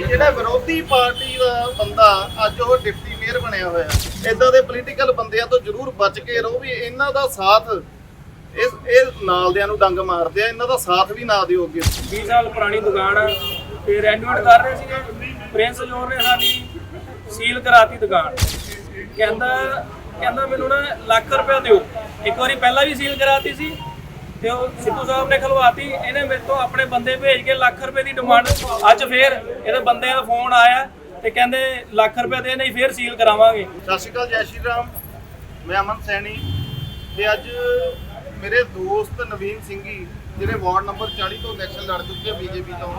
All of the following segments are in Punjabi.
ਵੀ ਜਿਹੜਾ ਵਿਰੋਧੀ ਪਾਰਟੀ ਦਾ ਬੰਦਾ ਅੱਜ ਉਹ ਡਿਪਟੀ ਮੇਅਰ ਬਣਿਆ ਹੋਇਆ। ਇਦਾਂ ਦੇ ਪੋਲੀਟੀਕਲ ਬੰਦਿਆਂ ਤੋਂ ਜ਼ਰੂਰ ਬਚ ਕੇ ਰਹੋ ਵੀ ਇਹਨਾਂ ਦਾ ਸਾਥ ਇਸ, ਇਹ ਨਾਲਦਿਆਂ ਨੂੰ ਡੰਗ ਮਾਰਦੇ ਆ, ਇਹਨਾਂ ਦਾ ਸਾਥ ਵੀ ਨਾ ਦਿਓ ਅੱਗੇ। 20 ਸਾਲ ਪੁਰਾਣੀ ਦੁਕਾਨ ਆ, ਤੇ ਰੈਨੋਵੇਟ ਕਰ ਰਹੇ ਸੀਗੇ। ਪ੍ਰਿੰਸ ਜੋਰ ਨੇ ਸਾਡੀ ਸੀਲ ਕਰਾਤੀ ਦੁਕਾਨ। ਕਹਿੰਦਾ ਕਹਿੰਦਾ ਮੈਨੂੰ ਨਾ ਲੱਖ ਰੁਪਏ ਦਿਓ। ਇੱਕ ਵਾਰੀ ਪਹਿਲਾਂ ਵੀ ਸੀਲ ਕਰਾਤੀ ਸੀ ਤੇ ਉਹ ਸਿੱਧੂ ਸਾਹਿਬ ਨੇ ਖਲਵਾਤੀ, ਇਹਨੇ ਮੇਰੇ ਤੋਂ ਆਪਣੇ ਬੰਦੇ ਭੇਜ ਕੇ ਲੱਖ ਰੁਪਏ ਦੀ ਡਿਮਾਂਡ, ਅੱਜ ਫੇਰ ਇਹਦੇ ਬੰਦਿਆਂ ਦਾ ਫੋਨ ਆਇਆ ਤੇ ਕਹਿੰਦੇ ਲੱਖ ਰੁਪਏ ਦੇ ਨਹੀਂ, ਫੇਰ ਸੀਲ ਕਰਾਵਾਂਗੇ। ਸਤਿ ਸ਼੍ਰੀ ਅਕਾਲ, ਜੈ ਸ਼੍ਰੀ ਰਾਮ। ਮੈਂ ਅਮਨ ਸੈਣੀ ਤੇ ਅੱਜ ਮੇਰੇ ਦੋਸਤ ਨਵੀਨ ਸਿੰਘੀ ਜਿਹੜੇ ਵਾਰਡ ਨੰਬਰ 40 ਤੋਂ ਇਲੈਕਸ਼ਨ ਲੜ ਚੁੱਕੇ ਆ ਬੀਜੇਪੀ ਤੋਂ।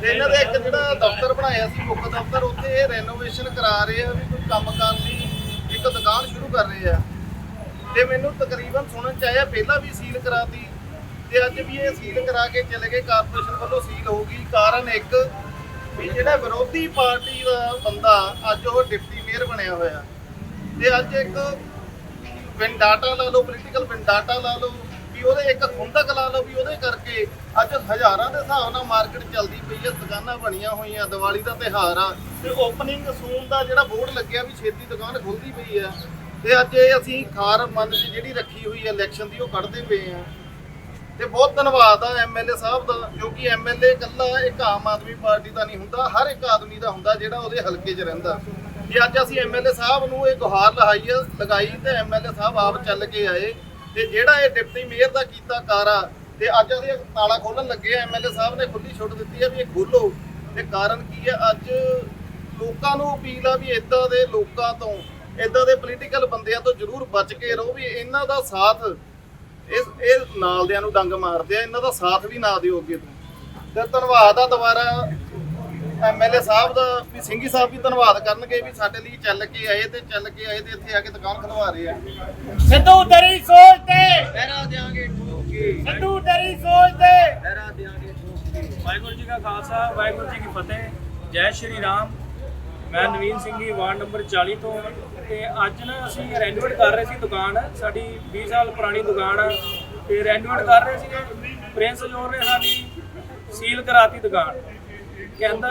ਤੇ ਇਹਨਾਂ ਦਾ ਇੱਕ ਜਿਹੜਾ ਦਫ਼ਤਰ ਬਣਾਇਆ ਸੀ, ਮੁੱਖ ਦਫ਼ਤਰ, ਉੱਥੇ ਇਹ ਰੈਨੋਵੇਸ਼ਨ ਕਰਾ ਰਹੇ ਆ ਵੀ ਕੋਈ ਕੰਮ ਕਰਨ ਲਈ ਇੱਕ ਦੁਕਾਨ ਸ਼ੁਰੂ ਕਰ ਰਹੇ ਆ। ਤੇ ਮੈਨੂੰ ਤਕਰੀਬਨ ਸੁਣਨ ਚ ਆਇਆ, ਪਹਿਲਾਂ ਵੀ ਸੀਲ ਕਰਾਤੀ ਤੇ ਅੱਜ ਵੀ ਇਹ ਸੀਲ ਕਰਾ ਕੇ ਚਲੇ ਗਏ, ਕਾਰਪੋਰੇਸ਼ਨ ਵੱਲੋਂ ਸੀਲ ਹੋ ਗਈ। ਕਾਰਨ ਇੱਕ, ਵੀ ਜਿਹੜਾ ਵਿਰੋਧੀ ਪਾਰਟੀ ਦਾ ਬੰਦਾ, ਅੱਜ ਉਹ ਡਿਪਟੀ ਮੇਅਰ ਬਣਿਆ ਹੋਇਆ। ਤੇ ਅੱਜ ਇੱਕ ਵਿੰਡਾਟਾ ਲਾ ਲਓ ਪੋਲੀਟੀਕਲ ਵਿੰਡਾਟਾ ਲਾ ਲਓ, ਵੀ ਉਹਦੇ ਇੱਕ ਖੁੰਦਕ ਲਾ ਲਓ, ਵੀ ਉਹਦੇ ਕਰਕੇ ਅੱਜ ਹਜ਼ਾਰਾਂ ਦੇ ਹਿਸਾਬ ਨਾਲ ਮਾਰਕੀਟ ਚੱਲਦੀ ਪਈ ਹੈ, ਦੁਕਾਨਾਂ ਬਣੀਆਂ ਹੋਈਆਂ, ਦੀਵਾਲੀ ਦਾ ਤਿਉਹਾਰ ਆ, ਤੇ ਓਪਨਿੰਗ ਸੂਨ ਦਾ ਜਿਹੜਾ ਬੋਰਡ ਲੱਗਿਆ ਵੀ ਛੇਤੀ ਦੁਕਾਨ ਖੁੱਲਦੀ ਪਈ ਆ। ਤੇ ਅੱਜ ਇਹ ਅਸੀਂ ਖਾਰ ਮਨ 'ਚ ਜਿਹੜੀ ਰੱਖੀ ਹੋਈ ਹੈ ਇਲੈਕਸ਼ਨ ਦੀ, ਉਹ ਕੱਢਦੇ ਪਏ ਆ ਤੇ ਬਹੁਤ ਧੰਨਵਾਦ ਆ ਐਮਐਲਏ ਸਾਹਿਬ ਦਾ ਕਿਉਂਕਿ ਐਮਐਲਏ ਇਕੱਲਾ ਇੱਕ ਆਮ ਆਦਮੀ ਪਾਰਟੀ ਦਾ ਨਹੀਂ ਹੁੰਦਾ, ਹਰ ਇੱਕ ਆਦਮੀ ਦਾ ਹੁੰਦਾ ਜਿਹੜਾ ਉਹਦੇ ਹਲਕੇ 'ਚ ਰਹਿੰਦਾ। ਜੇ ਅੱਜ ਅਸੀਂ ਐਮਐਲਏ ਸਾਹਿਬ ਨੂੰ ਇਹ ਗੁਹਾਰ ਲਹਾਈ ਆ, ਲਗਾਈ ਤੇ ਐਮਐਲਏ ਸਾਹਿਬ ਆਪ ਚੱਲ ਕੇ ਆਏ, ਤੇ ਜਿਹੜਾ ਇਹ ਡਿਪਟੀ ਮੇਅਰ ਦਾ ਕੀਤਾ ਕਾਰਾ, ਤੇ ਅੱਜ ਅਸੀਂ ਤਾਲਾ ਖੋਲਣ ਲੱਗੇ ਆ ਐਮਐਲਏ ਸਾਹਿਬ ਨੇ ਖੁੱਲੀ ਛੁੱਟ ਦਿੱਤੀ ਹੈ ਵੀ ਇਹ ਖੋਲੋ ਤੇ ਕਾਰਨ ਕੀ ਹੈ ਅੱਜ ਲੋਕਾਂ ਨੂੰ ਅਪੀਲ ਆ ਵੀ ਇਦਾਂ ਦੇ ਲੋਕਾਂ ਤੋਂ ਇਦਾਂ ਦੇ ਪੋਲੀਟੀਕਲ ਬੰਦਿਆਂ ਤੋਂ ਜ਼ਰੂਰ ਬਚ ਕੇ ਰਹੋ ਵੀ ਇਹਨਾਂ ਦਾ ਸਾਥ ਇਸ ਇਹ ਨਾਲਦਿਆਂ ਨੂੰ ਡੰਗ ਮਾਰਦੇ ਆ ਇਹਨਾਂ ਦਾ ਸਾਥ ਵੀ ਨਾ ਦਿਓ ਅੱਗੇ ਤੋਂ। ਤੇ ਧੰਨਵਾਦ ਆ ਦੁਬਾਰਾ ਐਮਐਲਏ ਸਾਹਿਬ ਦਾ ਵੀ ਸਿੰਘੀ ਸਾਹਿਬ ਵੀ ਧੰਨਵਾਦ ਕਰਨਗੇ ਵੀ ਸਾਡੇ ਲਈ ਚੱਲ ਕੇ ਆਏ ਤੇ ਚੱਲ ਕੇ ਆਏ ਤੇ ਇੱਥੇ ਆ ਕੇ ਦੁਕਾਨ ਖਲਵਾ ਰਹੇ ਆ। ਸਿੱਧੂ ਤੇਰੀ ਸੋਚ ਤੇ! ਪਹਿਰਾ ਦੇਾਂਗੇ ਠੋਕ ਕੇ। ਸਿੱਧੂ ਤੇਰੀ ਸੋਚ ਤੇ! ਪਹਿਰਾ ਦੇਾਂਗੇ ਠੋਕ ਕੇ। ਵਾਹਿਗੁਰੂ ਜੀ ਕਾ ਖਾਲਸਾ ਵਾਹਿਗੁਰੂ ਜੀ ਕੀ ਫਤਿਹ। ਜੈ ਸ਼੍ਰੀ ਰਾਮ। ਮੈਂ ਨਵੀਨ ਸਿੰਘ ਜੀ, ਵਾਰਡ ਨੰਬਰ 40 ਤੋਂ। ਤੇ ਅੱਜ ਨਾ ਅਸੀਂ ਰੈਨੋਵੇਟ ਕਰ ਰਹੇ ਸੀ ਦੁਕਾਨ। ਸਾਡੀ 20 ਸਾਲ ਪੁਰਾਣੀ ਦੁਕਾਨ ਆ। ਤੇ ਰੈਨੋਵੇਟ ਕਰ ਰਹੇ ਸੀਗੇ। ਪ੍ਰਿੰਸ ਜੋਰ ਨੇ ਸਾਡੀ ਸੀਲ ਕਰਾਤੀ ਦੁਕਾਨ। ਕਹਿੰਦਾ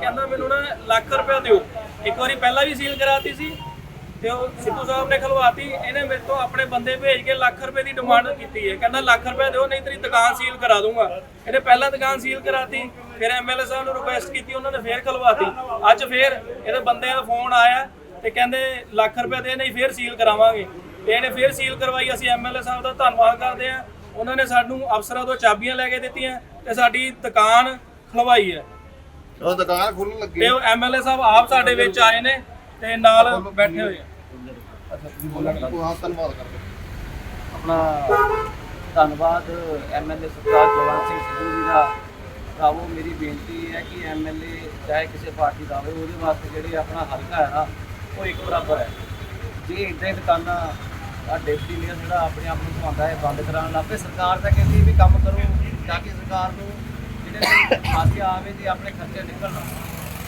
ਕਹਿੰਦਾ ਮੈਨੂੰ ਨਾ ਲੱਖ ਰੁਪਏ ਦਿਓ। ਇੱਕ ਵਾਰੀ ਪਹਿਲਾਂ ਵੀ ਸੀਲ ਕਰਾਤੀ ਸੀ। ਤੇ ਉਹ ਸਿੱਧੂ ਸਾਹਿਬ ਨੇ ਖਲਵਾਤੀ ਇਹਨੇ ਮੇਰੇ ਤੋਂ ਆਪਣੇ ਬੰਦੇ ਭੇਜ ਕੇ ਲੱਖ ਰੁਪਏ ਦੀ ਡਿਮਾਂਡ ਕੀਤੀ ਹੈ। ਕਹਿੰਦਾ ਲੱਖ ਰੁਪਏ ਦਿਓ ਨਹੀਂ ਤੇਰੀ ਦੁਕਾਨ ਸੀਲ ਕਰਾ ਦੂੰਗਾ। ਇਹਨੇ ਪਹਿਲਾਂ ਦੁਕਾਨ ਸੀਲ ਕਰਾਤੀ ਫਿਰ ਐਮਐਲਏ ਸਾਹਿਬ ਨੂੰ ਰਿਕੁਐਸਟ ਕੀਤੀ ਉਹਨਾਂ ਨੇ ਫੇਰ ਖਲਵਾਤੀ। ਅੱਜ ਫੇਰ ਇਹਦੇ ਬੰਦਿਆਂ ਦਾ ਫੋਨ ਆਇਆ ਤੇ ਕਹਿੰਦੇ ਲੱਖ ਰੁਪਏ ਦੇ ਨਹੀਂ ਫੇਰ ਸੀਲ ਕਰਾਵਾਂਗੇ। ਤੇ ਇਹਨੇ ਫੇਰ ਸੀਲ ਕਰਵਾਈ ਅਸੀਂ ਐਮਐਲਏ ਸਾਹਿਬ ਦਾ ਧੰਨਵਾਦ ਕਰਦੇ ਹਾਂ। ਉਹਨਾਂ ਨੇ ਸਾਨੂੰ ਅਫਸਰਾਂ ਤੋਂ ਚਾਬੀਆਂ ਲੈ ਕੇ ਦਿੱਤੀਆਂ ਤੇ ਸਾਡੀ ਦੁਕਾਨ ਖਲਵਾਈ ਹੈ। ਉਹ ਦੁਕਾਨ ਖੁੱਲਣ ਲੱਗੇ। ਤੇ ਉਹ ਐਮਐਲਏ ਸਾਹਿਬ ਆਪ ਸਾਡੇ ਵਿੱਚ ਆਏ ਨੇ ਤੇ ਨਾਲ ਬੈਠੇ ਹੋਏ ਆ। ਅੱਛਾ ਤੁਸੀਂ ਬੋਲਣਾ ਹਾਂ ਧੰਨਵਾਦ ਕਰਦੇ ਆਪਣਾ ਧੰਨਵਾਦ ਐਮਐਲਏ ਸਰਦਾਰ ਸਿੰਘ ਸਿੱਧੂ ਜੀ ਦਾ। ਭਰਾਵੋ ਮੇਰੀ ਬੇਨਤੀ ਹੈ ਕਿ ਐਮਐਲਏ ਚਾਹੇ ਕਿਸੇ ਪਾਰਟੀ ਦਾ ਹੋਵੇ ਉਹਦੇ ਵਾਸਤੇ ਜਿਹੜੇ ਆਪਣਾ ਹਲਕਾ ਹੈ ਨਾ ਉਹ ਇੱਕ ਬਰਾਬਰ ਹੈ। ਜੇ ਇਦਾਂ ਹੀ ਦੁਕਾਨਾਂ ਆ ਡਿਪਟੀ ਮੇਅਰ ਜਿਹੜਾ ਆਪਣੇ ਆਪ ਨੂੰ ਕਹਾਉਂਦਾ ਹੈ ਬੰਦ ਕਰਾਉਣ ਲੱਗ ਸਰਕਾਰ ਤਾਂ ਕਹਿੰਦੀ ਵੀ ਕੰਮ ਕਰੋ ਤਾਂ ਕਿ ਸਰਕਾਰ ਨੂੰ ਜਿਹੜੇ ਆਸਿਆ ਆਵੇ ਤੇ ਆਪਣੇ ਖਰਚੇ ਨਿਕਲਣ।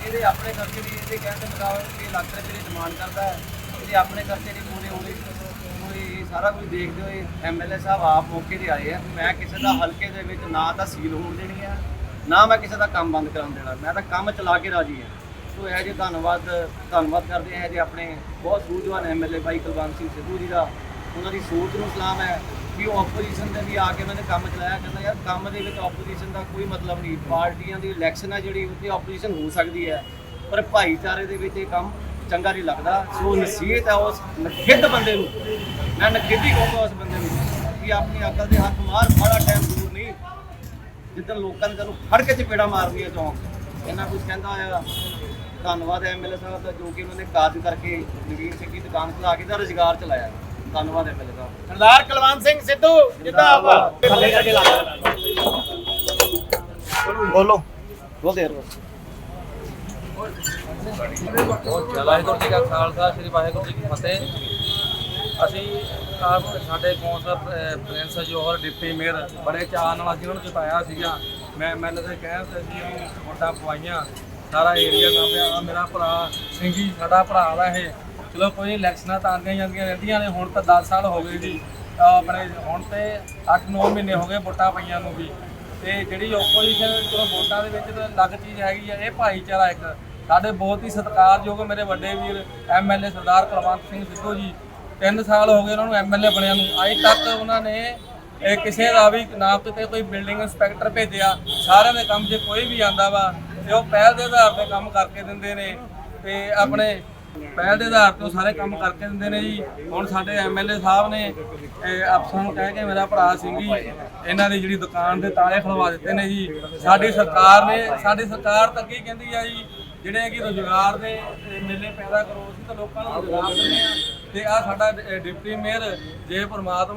ਇਹਦੇ ਆਪਣੇ ਖਰਚੇ ਨਹੀਂ ਇਹਦੇ ਕਹਿਣ ਦੇ ਮੁਤਾਬਕ ਇਹ ਲੱਖ ਰੁਪਏ ਦੀ ਡਿਮਾਂਡ ਕਰਦਾ ਹੈ। ਇਹਦੇ ਆਪਣੇ ਖਰਚੇ ਨਹੀਂ ਪੂਰੇ ਹੋਣੇ ਕੋਈ ਸਾਰਾ ਕੁਝ ਦੇਖਦੇ ਹੋਏ ਐਮਐਲਏ ਸਾਹਿਬ ਆਪ ਮੌਕੇ ਤੇ ਆਏ ਆ। ਮੈਂ ਕਿਸੇ ਦਾ ਹਲਕੇ ਦੇ ਵਿੱਚ ਨਾ ਤਾਂ ਸੀਲ ਹੋਣ ਦੇਣੀ ਆ, ਨਾ ਮੈਂ ਕਿਸੇ ਦਾ ਕੰਮ ਬੰਦ ਕਰਾਉਣ ਦੇਣਾ। ਮੈਂ ਤਾਂ ਕੰਮ ਚਲਾ ਕੇ ਰਾਜੀ ਆ। ਸੋ ਇਹ ਜੇ ਧੰਨਵਾਦ ਧੰਨਵਾਦ ਕਰਦੇ ਆ ਜੇ ਆਪਣੇ ਬਹੁਤ ਸੂਝਵਾਨ ਐਮਐਲਏ ਬਾਈ ਕੁਲਵੰਤ ਸਿੰਘ ਸਿੱਧੂ ਜੀ ਦਾ। ਉਹਨਾਂ ਦੀ ਸੋਚ ਨੂੰ ਸਲਾਮ ਹੈ ਵੀ ਉਹ ਆਪੋਜੀਸ਼ਨ ਦੇ ਵੀ ਆ ਕੇ ਉਹਨਾਂ ਨੇ ਕੰਮ ਚਲਾਇਆ। ਕਹਿੰਦਾ, ਯਾਰ, ਕੰਮ ਦੇ ਵਿੱਚ ਆਪੋਜੀਸ਼ਨ ਦਾ ਕੋਈ ਮਤਲਬ ਨਹੀਂ। ਪਾਰਟੀਆਂ ਦੀ ਇਲੈਕਸ਼ਨ ਹੈ ਜਿਹੜੀ, ਉੱਥੇ ਆਪੋਜੀਸ਼ਨ ਹੋ ਸਕਦੀ ਹੈ। ਪਰ ਭਾਈਚਾਰੇ ਦੇ ਵਿੱਚ ਇਹ ਕੰਮ ਚੰਗਾ ਨਹੀਂ ਲੱਗਦਾ। ਸੋ ਨਸੀਹਤ ਹੈ ਉਸ ਨਖਿੱਧ ਬੰਦੇ ਨੂੰ। ਮੈਂ ਨਖਿੱਧੀ ਕਹੂੰਗਾ ਉਸ ਬੰਦੇ ਨੂੰ ਕਿ ਆਪਣੀ ਅਕਲ ਦੇ ਹੱਥ ਮਾਰ ਬੜਾ ਟਾਈਮ ਦੂਰ ਨਹੀਂ। ਜਿੱਦਣ ਲੋਕਾਂ ਨੇ ਤੈਨੂੰ ਫੜ ਕੇ ਚਪੇੜਾ ਮਾਰਨੀਆਂ ਚੌਂਕ ਇਹਨਾਂ ਕੁਝ ਕਹਿੰਦਾ ਆ। ਧੰਨਵਾਦ ਐਮਐਲਏ ਸਾਹਿਬ ਦਾ ਜੋ ਕਿ ਉਹਨਾਂ ਨੇ ਕਾਰਜ ਕਰਕੇ ਨਵੀਨ ਸਿੰਘ ਦੀ ਦੁਕਾਨ ਖੁਲਾ ਕੇ ਦਾ ਰੁਜ਼ਗਾਰ ਚਲਾਇਆ। ਧੰਨਵਾਦ ਐਮਐਲਏ ਸਾਹਿਬ। ਸਰਦਾਰ ਕੁਲਵੰਤ ਸਿੰਘ ਸਿੱਧੂ ਜਿੰਦਾਬਾਦ। ਬੋਲੋ। ਬੋਲਦੇ ਰਹੋ ਵਾਹਿਗੁਰੂ ਜੀ ਕਾ ਖਾਲਸਾ ਸ੍ਰੀ ਵਾਹਿਗੁਰੂ ਜੀ ਕੀ ਫਤਿਹ। ਅਸੀਂ ਸਾਡੇ ਕੌਂਸਲ ਅਹ, ਪ੍ਰਿੰਸ ਜੋਹਰ ਡਿਪਟੀ ਮੇਅਰ ਬੜੇ ਚਾਅ ਨਾਲ ਅਸੀਂ ਉਹਨਾਂ ਨੂੰ ਜਿਤਾਇਆ ਸੀਗਾ। ਮੈਂ ਮੈਨੂੰ ਤੇ ਕਹਿ ਤੇ ਸੀ ਵੀ ਵੋਟਾਂ ਪਵਾਈਆਂ। ਸਾਰਾ ਏਰੀਆ ਦਾ ਪਿਆ। ਮੇਰਾ ਭਰਾ ਸਿੰਘੀ ਸਾਡਾ ਭਰਾ ਵਾ ਇਹ। ਚਲੋ ਕੋਈ ਇਲੈਕਸ਼ਨਾਂ ਤਾਂ ਆਉਂਦੀਆਂ ਜਾਂਦੀਆਂ ਰਹਿੰਦੀਆਂ ਨੇ। ਹੁਣ ਤਾਂ 10 ਸਾਲ ਹੋ ਗਏ ਜੀ। ਆਪਣੇ ਹੁਣ ਤੇ 8-9 ਮਹੀਨੇ ਹੋ ਗਏ ਵੋਟਾਂ ਪਈਆਂ ਨੂੰ ਵੀ। ਤੇ ਜਿਹੜੀ ਆਪੋਜੀਸ਼ਨ ਚਲੋ ਵੋਟਾਂ ਦੇ ਵਿੱਚ ਤਾਂ ਅਲੱਗ ਚੀਜ਼ ਹੈਗੀ ਆ। ਇਹ ਭਾਈਚਾਰਾ ਇੱਕ। ਸਾਡੇ ਬਹੁਤ ਹੀ ਸਤਿਕਾਰਯੋਗ ਮੇਰੇ ਵੱਡੇ ਵੀਰ ਐਮਐਲਏ ਸਰਦਾਰ ਕੁਲਵੰਤ ਸਿੰਘ ਸਿੱਧੂ ਜੀ। 3 ਸਾਲ ਹੋ ਗਏ ਉਹਨਾਂ ਨੂੰ ਐਮਐਲਏ ਬਣਿਆ ਨੂੰ। ਅਜੇ ਤੱਕ ਉਹਨਾਂ ਨੇ, ਇਹ ਕਿਸੇ ਦਾ ਵੀ ਨਾਮ ਕਿਤੇ ਕੋਈ ਬਿਲਡਿੰਗ ਇੰਸਪੈਕਟਰ ਭੇਜਿਆ। ਸਾਰਿਆਂ ਦੇ ਕੰਮ 'ਚ ਕੋਈ ਵੀ ਆਂਦਾ ਵਾ, ਤੇ ਉਹ ਪਹਿਲ ਦੇ ਆਧਾਰ ਤੇ ਕੰਮ ਕਰਕੇ ਦਿੰਦੇ ਨੇ। ਤੇ ਆਪਣੇ ਪਹਿਲ ਦੇ ਆਧਾਰ ਤੇ ਉਹ ਸਾਰੇ ਕੰਮ ਕਰਕੇ ਦਿੰਦੇ ਨੇ ਜੀ। ਹੁਣ ਸਾਡੇ ਐਮਐਲਏ ਸਾਹਿਬ ਨੇ ਇਹ ਅਫਸਰਾਂ ਨੂੰ ਕਹਿ ਕੇ ਮੇਰਾ ਭਰਾ ਸਿੰਘ ਜੀ, ਇਹਨਾਂ ਦੀ ਜਿਹੜੀ ਦੁਕਾਨ ਦੇ ਤਾਲੇ ਖਲਵਾ ਦਿੱਤੇ ਨੇ ਜੀ। ਸਾਡੀ ਸਰਕਾਰ ਨੇ, ਸਾਡੀ ਸਰਕਾਰ ਤਾਂ ਕੀ ਕਹਿੰਦੀ ਆ ਜੀ ਜਿਹੜੇ ਕਿ ਰੋਜ਼ਗਾਰ ਦੇ ਮੇਲੇ ਪੈਦਾ ਕਰੋ, ਅਸੀਂ ਤਾਂ ਲੋਕਾਂ ਨੂੰ ਰੋਜ਼ਗਾਰ ਦਿੰਦੇ ਆ ਤੇ ਆ ਸਾਡਾ ਡਿਪਟੀ ਮੇਅਰ ਜੇ ਪਰਮਾਤਮਾ